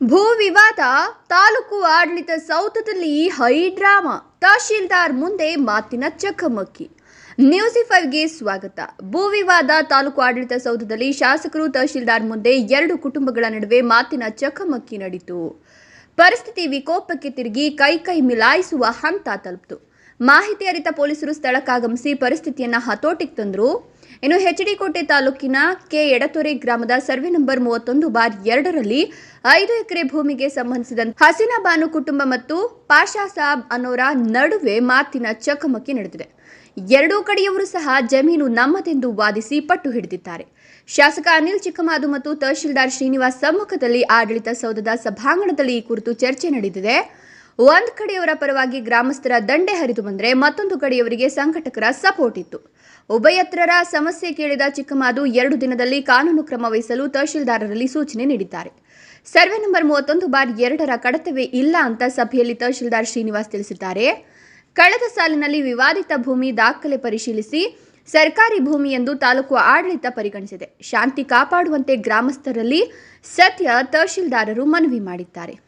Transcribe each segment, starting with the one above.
ಭೂ ವಿವಾದ ತಾಲೂಕು ಆಡಳಿತ ಸೌಧದಲ್ಲಿ ಹೈ ಡ್ರಾಮಾ ತಹಶೀಲ್ದಾರ್ ಮುಂದೆ ಮಾತಿನ ಚಕಮಕಿ. ನ್ಯೂಸ್ ಫೈವ್ಗೆ ಸ್ವಾಗತ. ಭೂ ವಿವಾದ ತಾಲೂಕು ಆಡಳಿತ ಸೌಧದಲ್ಲಿ ಶಾಸಕರು, ತಹಶೀಲ್ದಾರ್ ಮುಂದೆ ಎರಡು ಕುಟುಂಬಗಳ ನಡುವೆ ಮಾತಿನ ಚಕಮಕ್ಕಿ ನಡೆಯಿತು ಪರಿಸ್ಥಿತಿ ವಿಕೋಪಕ್ಕೆ ತಿರುಗಿ ಕೈ ಕೈ ಮಿಲಾಯಿಸುವ ಹಂತ ತಲುಪಿತು. ಮಾಹಿತಿ ಅರಿತ ಪೊಲೀಸರು ಸ್ಥಳಕ್ಕಾಗಮಿಸಿ ಪರಿಸ್ಥಿತಿಯನ್ನು ಹತೋಟಿಗೆ ತಂದರು. ಇನ್ನು ಹೆಚ್ಡಿಕೋಟೆ ತಾಲೂಕಿನ ಕೆ ಎಡತೊರೆ ಗ್ರಾಮದ ಸರ್ವೆ ನಂಬರ್ ಮೂವತ್ತೊಂದು ಬಾರ್ ಎರಡರಲ್ಲಿ ಐದು ಎಕರೆ ಭೂಮಿಗೆ ಸಂಬಂಧಿಸಿದಂತೆ ಹಸೀನಾ ಬಾನು ಕುಟುಂಬ ಮತ್ತು ಪಾಷಾ ಸಾಬ್ ಅನ್ನೋರ ನಡುವೆ ಮಾತಿನ ಚಕಮಕಿ ನಡೆದಿದೆ. ಎರಡೂ ಕಡೆಯವರು ಸಹ ಜಮೀನು ನಮ್ಮದೆಂದು ವಾದಿಸಿ ಪಟ್ಟು ಹಿಡಿದಿದ್ದಾರೆ. ಶಾಸಕ ಅನಿಲ್ ಚಿಕ್ಕಮಾದು ಮತ್ತು ತಹಶೀಲ್ದಾರ್ ಶ್ರೀನಿವಾಸ್ ಸಮ್ಮುಖದಲ್ಲಿ ಆಡಳಿತ ಸೌಧದ ಸಭಾಂಗಣದಲ್ಲಿ ಈ ಕುರಿತು ಚರ್ಚೆ ನಡೆದಿದೆ. ಒಂದ್ ಕಡೆಯವರ ಪರವಾಗಿ ಗ್ರಾಮಸ್ಥರ ದಂಡೆ ಹರಿದು ಬಂದರೆ ಮತ್ತೊಂದು ಕಡೆಯವರಿಗೆ ಸಂಘಟಕರ ಸಪೋರ್ಟ್ ಇತ್ತು. ಉಭಯತ್ರರ ಸಮಸ್ಯೆ ಕೇಳಿದ ಚಿಕ್ಕಮಾದು ಎರಡು ದಿನದಲ್ಲಿ ಕಾನೂನು ಕ್ರಮ ವಹಿಸಲು ತಹಶೀಲ್ದಾರರಲ್ಲಿ ಸೂಚನೆ ನೀಡಿದ್ದಾರೆ. ಸರ್ವೆ ನಂಬರ್ ಮೂವತ್ತೊಂದು ಬಾರ್ ಎರಡರ ಕಡತವೇ ಇಲ್ಲ ಅಂತ ಸಭೆಯಲ್ಲಿ ತಹಶೀಲ್ದಾರ್ ಶ್ರೀನಿವಾಸ್ ತಿಳಿಸಿದ್ದಾರೆ. ಕಳೆದ ಸಾಲಿನಲ್ಲಿ ವಿವಾದಿತ ಭೂಮಿ ದಾಖಲೆ ಪರಿಶೀಲಿಸಿ ಸರ್ಕಾರಿ ಭೂಮಿ ಎಂದು ತಾಲೂಕು ಆಡಳಿತ ಪರಿಗಣಿಸಿದೆ. ಶಾಂತಿ ಕಾಪಾಡುವಂತೆ ಗ್ರಾಮಸ್ಥರಲ್ಲಿ ಸತ್ಯ ತಹಶೀಲ್ದಾರರು ಮನವಿ ಮಾಡಿದ್ದಾರೆ.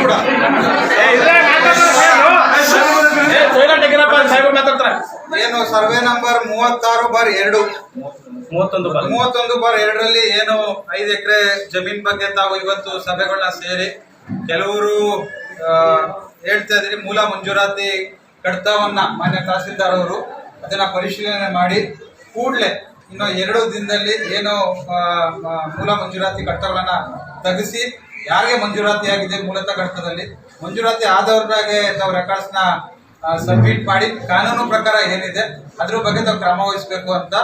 ಕೂಡ ಏನು ಸರ್ವೆ ನಂಬರ್ ಮೂವತ್ತಾರು ಬಾರ್ ಎರಡು. ಮೂವತ್ತೊಂದು ಬಾರಿ. ಮೂವತ್ತೊಂದು ಬಾರ್ ಎರಡರಲ್ಲಿ ಏನು ಐದು ಎಕರೆ ಜಮೀನ್ ಬಗ್ಗೆ ತಾವು ಇವತ್ತು ಸಭೆಗಳನ್ನ ಸೇರಿ ಕೆಲವರು ಹೇಳ್ತಾ ಇದ್ರಿ ಮೂಲ ಮಂಜೂರಾತಿ ಕಡತವನ್ನ ಮಾನ್ಯ ತಹಸೀಲ್ದಾರ್ ಅವರು ಅದನ್ನ ಪರಿಶೀಲನೆ ಮಾಡಿ ಕೂಡಲೇ ಇನ್ನು ಎರಡು ದಿನದಲ್ಲಿ ಏನು ಮೂಲ ಮಂಜೂರಾತಿ ಕಟ್ಟಗಳನ್ನ ತೆಗೆಸಿ ಯಾರಿಗೆ ಮಂಜೂರಾತಿ ಆಗಿದೆ ಮೂಲತಃ ಕಡತದಲ್ಲಿ ಮಂಜೂರಾತಿ ಆದವ್ರಿಗೆ ತಾವು ರೆಕಾರ್ಡ್ಸ್ನ ಸಬ್ಮಿಟ್ ಮಾಡಿ, ಕಾನೂನು ಪ್ರಕಾರ ಏನಿದೆ, ಅದ್ರ ಬಗ್ಗೆ ತಾವು ಕ್ರಮ ವಹಿಸಬೇಕು ಅಂತ